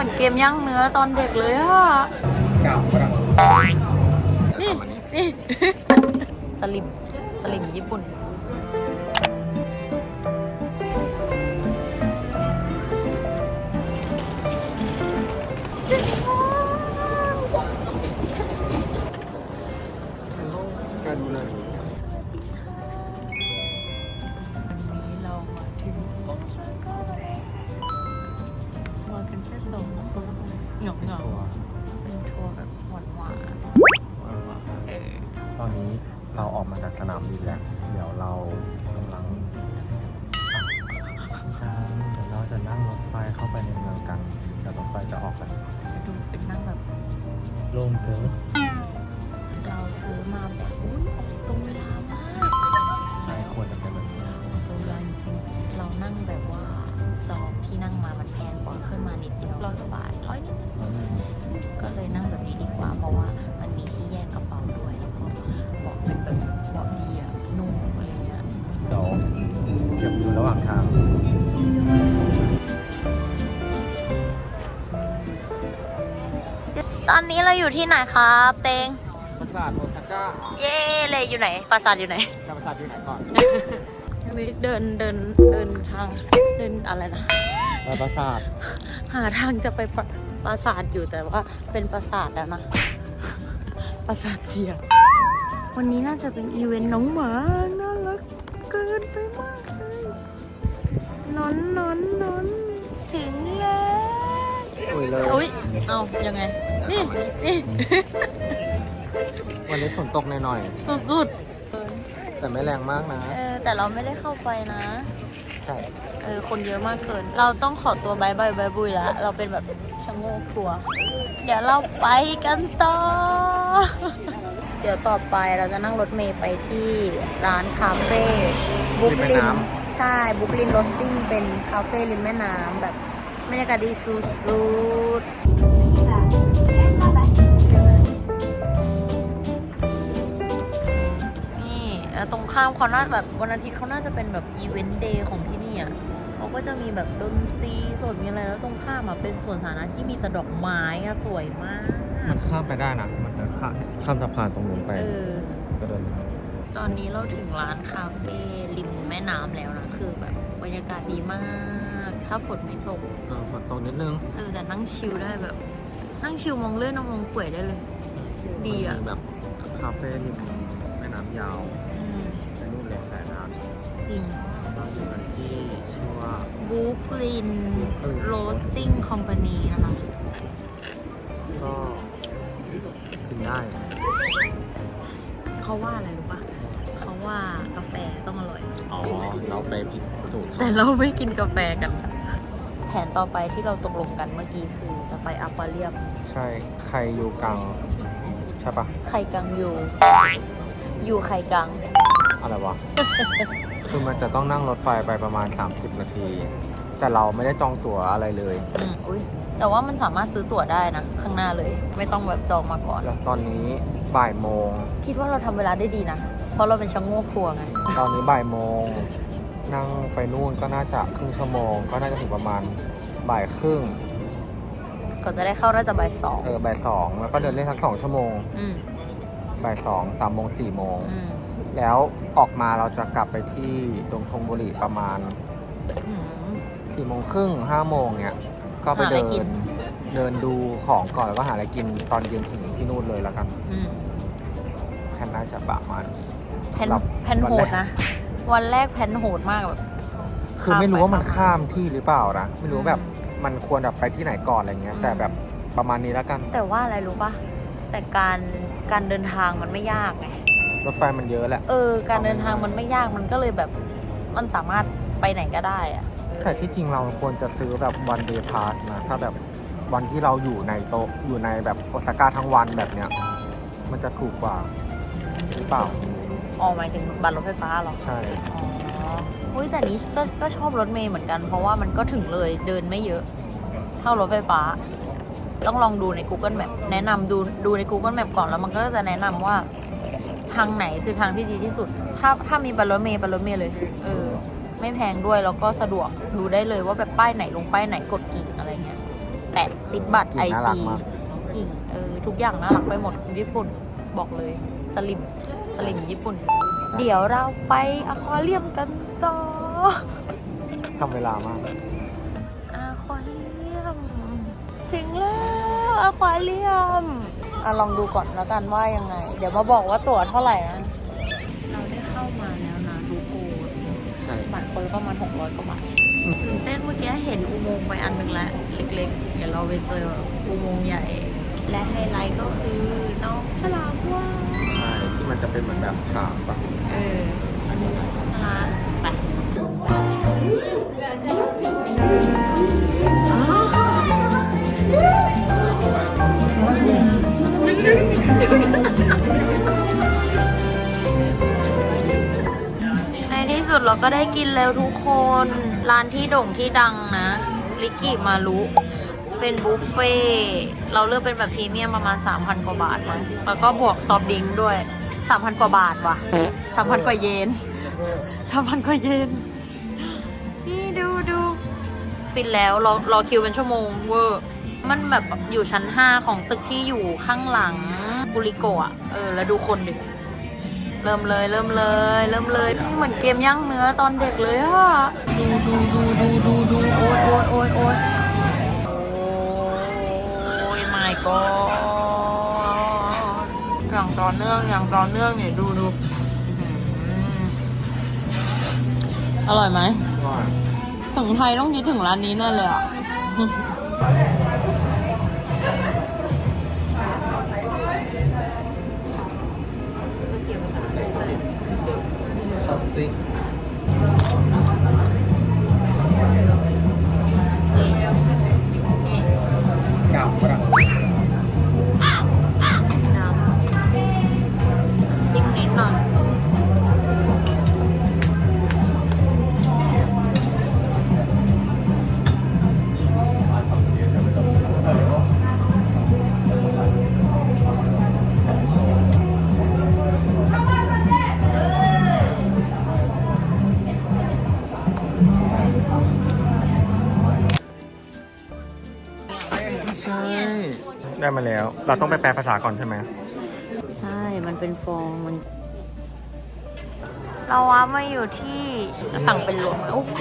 มือนเกมย่างเนื้อตอนเด็กเลยอะเก่าฝรั่งนี่ นี่ สลิม สลิมญี่ปุ่น นแค่สองคนเหงาเหงาๆเป็นทัวร์แบบหวานหวานๆเออตอนนี้เราออกมาจากสนามบินแล้ว เดี๋ยวเรากำลังอะเดี๋ยวเราจะนั่งรถไฟเข้าไปในเมืองกันเดี๋ยวรถไฟจะออกแล้วดูเป็นนั่งแบบ โล่งเกินเรา ขึ้นมานิดเดียวร้อยกว่าบาทร้อยนิดนึงอืมก็เลยนั่งแบบนี้ดีกว่า เพราะว่ามันมีที่แยกกระเป๋าด้วยแล้วก็เบาะเป็นแบบเบาะดีอะนุ่มอะไรเงี้ยเดี๋ยวเก็บอยู่ระหว่างทางตอนนี้เราอยู่ที่ไหนครับเตงปราสาทโอซาก้าเย่เลยอยู่ไหนปราสาทอยู่ไหนจะปราสาทอยู่ไหนก่อนเดินเดินเดินทางเดินอะไรนะ ปราสาท หาทางจะไปปราปราสาทอยู่แต่ว่าเป็นปราสาทแล้วนะ ปราสาทเสีย วันนี้น่าจะเป็นอีเวนต์น้องหมา น่ารักเกินไปมากเลยนอนนอนนอนถึงแล้วอุ้ยเลยอุ้ยเอายังไง นี่นี่ วันนี้ฝนตกหน่อยสุดๆแต่ไม่แรงมากนะๆเออแต่เราไม่ได้เข้าไปนะ ใช่เออคนเยอะมากเกิน เราต้องขอตัวบายบายบายบุยแล้ว เราเป็นแบบชะโงกครัว เดี๋ยวเราไปกันต่อ เดี๋ยวต่อไปเราจะนั่งรถเมย์ไปที่ร้านคาเฟ่บุ๊กริมแม่ลินน้ใช่บุ๊กลินโรสติ้งเป็นคาเฟ่ริมแม่น้ำแบบบรรยากาศดีสุดๆ นี่แล้วตรงข้ามเขาน่าแบบวันอาทิตย์เขาน่าจะเป็นแบบอีเวนต์เดย์ของที่นี่อะเขาก็จะมีแบบดนตรีสดมีอะไรแล้วตรงข้ามอะเป็นสวนสาธารณะที่มีแต่ดอกไม้อะสวยมากมันข้ามไปได้นะ มันจะข้ามข้ามสะพานตรงนู้นไปเออก็เดินตอนนี้เราถึงร้านคาเฟ่ริมแม่น้ำแล้วนะ คือแบบบรรยากาศดีมาก ถ้าฝนไม่ตกเออฝนตกนิดนึงเออแต่นั่งชิลได้แบบ นั่งชิลมองเลื่อนมองป่วยได้เลย ดีอะมันมีแบบคาเฟ่ริมแม่น้ำยาว ริงเราอยู่กันที่ชื่อว่าบุ๊กลิน Brooklyn โรสติ้งคอมพานีนะคะ ก็กินได้ เขาว่าอะไรรู้ปะเขาว่ากาแฟต้องอร่อย อ๋อ เราไปพิสูจน์แต่เราไม่กินกาแฟกัน แผนต่อไปที่เราตกลงกันเมื่อกี้คือจะไปอควาเรียม ใช่ ใครอยู่กลางใช่ปะไข่กังอยู่ อยู่ไข่กัง อะไรวะ คือมันจะต้องนั่งรถไฟไปประมาณ 30 นาที แต่เราไม่ได้จองตั๋วอะไรเลย อืมอุ้ยแต่ว่ามันสามารถซื้อตั๋วได้นะ ข้างหน้าเลย ไม่ต้องแบบจองมาก่อน แล้วตอนนี้บ่ายโมง คิดว่าเราทำเวลาได้ดีนะ เพราะเราเป็นชะโงกครัวไง ตอนนี้บ่ายโมง นั่งไปนู่นก็น่าจะครึ่งชั่วโมง ก็น่าจะถึงประมาณบ่ายครึ่งก่อนจะได้เข้าน่าจะบ่ายสองเออบ่ายสองแล้วก็เดินเล่นสักสองชั่วโมงอืมบ่ายสองสามโมงสี่โมง อืม แล้วออกมาเราจะกลับไปที่ดงธงบุรีประมาณอืมสี่โมงครึ่งห้าโมงเนี่ย ก็ไปหาอะไรเดิกิน นเดินดูของก่อนแล้วก็หาอะไรกินตอนเย็นถึงที่นู่นเลยแล้วกันอืมแค่น่าจะประมาณแพนหลับแพนโหดนะ วันแรกแพนโหดมากแบบ คือไม่รู้ว่ามันข้ามไปข้ามที่หรือเปล่านะไม่รู้ว่าแบบมันควรแบบไปที่ไหนก่อนอะไรเงี้ย อืม แต่แบบประมาณนี้แล้วกัน แต่ว่าอะไรรู้ปะแต่การการเดินทางมันไม่ยากไง รถไฟมันเยอะแหละ เออ การเดินทางมันไม่ยากมันก็เลยแบบมันสามารถไปไหนก็ได้อะเออแต่ที่จริงเราควรจะซื้อแบบวันเดย์พาสนะ ถ้าแบบวันที่เราอยู่ในโตะอยู่ในแบบโอซาก้าทั้งวันแบบเนี้ย มันจะถูกกว่าหรือเปล่า อ๋อหมายถึงบัตรรถไฟฟ้าเหรอ ใช่ อ๋ออุ้ยแต่นี้ก็ก็ชอบรถเมย์เหมือนกัน เพราะว่ามันก็ถึงเลยเดินไม่เยอะ เท่ารถไฟฟ้า ต้องลองดูใน Google Map แนะนำดูดูใน Google Map ก่อนแล้วมันก็จะแนะนำว่า ทางไหนคือทางที่ดีที่สุด ถ้าถ้ามีบัตรรถเมย์บัตรรถเมย์เลย เออ ไม่แพงด้วยแล้วก็สะดวกดูได้เลยว่าแบบป้ายไหนลงป้ายไหนกดกิ่งอะไรเงี้ย แตะติดบัตรกลิ่ไอนน่ารักซีมากกิ่งเออทุกอย่างน่ารักไปหมดญี่ปุ่นบอกเลยสลิมสลิมญี่ปุ่น เดี๋ยวเราไปอควาเรียมกันต่อทำเวลามากอควาเรียม ถึงแล้วอควาเรียม อะลองดูก่อนแล้วกันว่ายังไง เดี๋ยวมาบอกว่าตั๋วเท่าไหร่นะ เราได้เข้ามาแล้วนะทุกคนใช่บัตรคนละประมาณหกร้อยกว่าบาทตื่นเต้นเมื่อกี้เห็นอุโมงค์ไปอันหนึ่งแล้วเล็กๆ เดี๋ยวเราไปเจออุโมงค์ใหญ่ และไฮไลท์ก็คือน้องฉลามว่างใช่ที่มันจะเป็นเหมือนแบบฉากปะเออน่ารักไป ก็ได้กินแล้วทุกคน ร้านที่โด่งที่ดังนะ ลิกิมารุเป็นบุฟเฟ่เราเลือกเป็นแบบพรีเมียมประมาณ 3,000 กว่าบาทมั้งแล้วก็บวกซอฟดริงด้วย 3,000 กว่าบาทว่ะ 3,000 กว่าเยน 3,000 กว่าเยน นี่ดูดู ฟินแล้วรอรอคิวเป็นชั่วโมงเวอร์มันแบบอยู่ชั้น 5 ของตึกที่อยู่ข้างหลังกุริโกะเออ แล้วดูคนดิ เริ่มเลยเริ่มเลย เริ่มเลยนี่เหมือนเกมย่างเนื้อตอนเด็กเลยอะดูดูดูดูดูดูโอ้ยโอ้ยโอ้ยโอ้ยโอ้ย my god อย่างต่อเนื่องอย่างต่อเนื่องเนี่ยดูดูอื้อหืออร่อยไหมว่าถึงไทยต้องคิดถึงร้านนี้แน่เลยอะ ชอบติ๊กนี่ ใช่ ได้มาแล้ว เราต้องไปแปลภาษาก่อนใช่ไหม ใช่ มันเป็นฟองมัน เราว่ามาอยู่ที่สั่งเป็นโหลโอ้โห